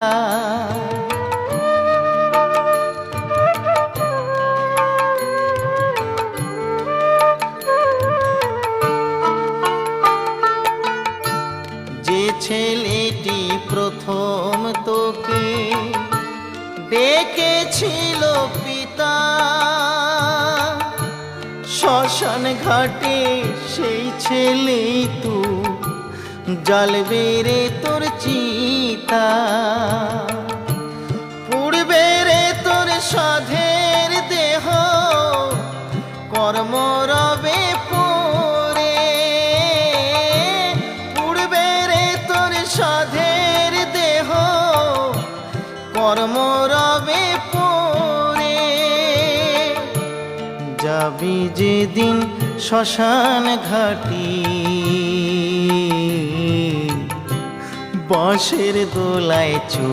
যে ছেলেটি প্রথম তোকে ডেকেছিল পিতা, শ্মশান ঘাটে সেই ছেলেই তু জ্বলবে রে তোর চিতা। কর্ম রবে পরে যাবি যেদিন শ্মশান ঘাটি। বসের দোলায় চু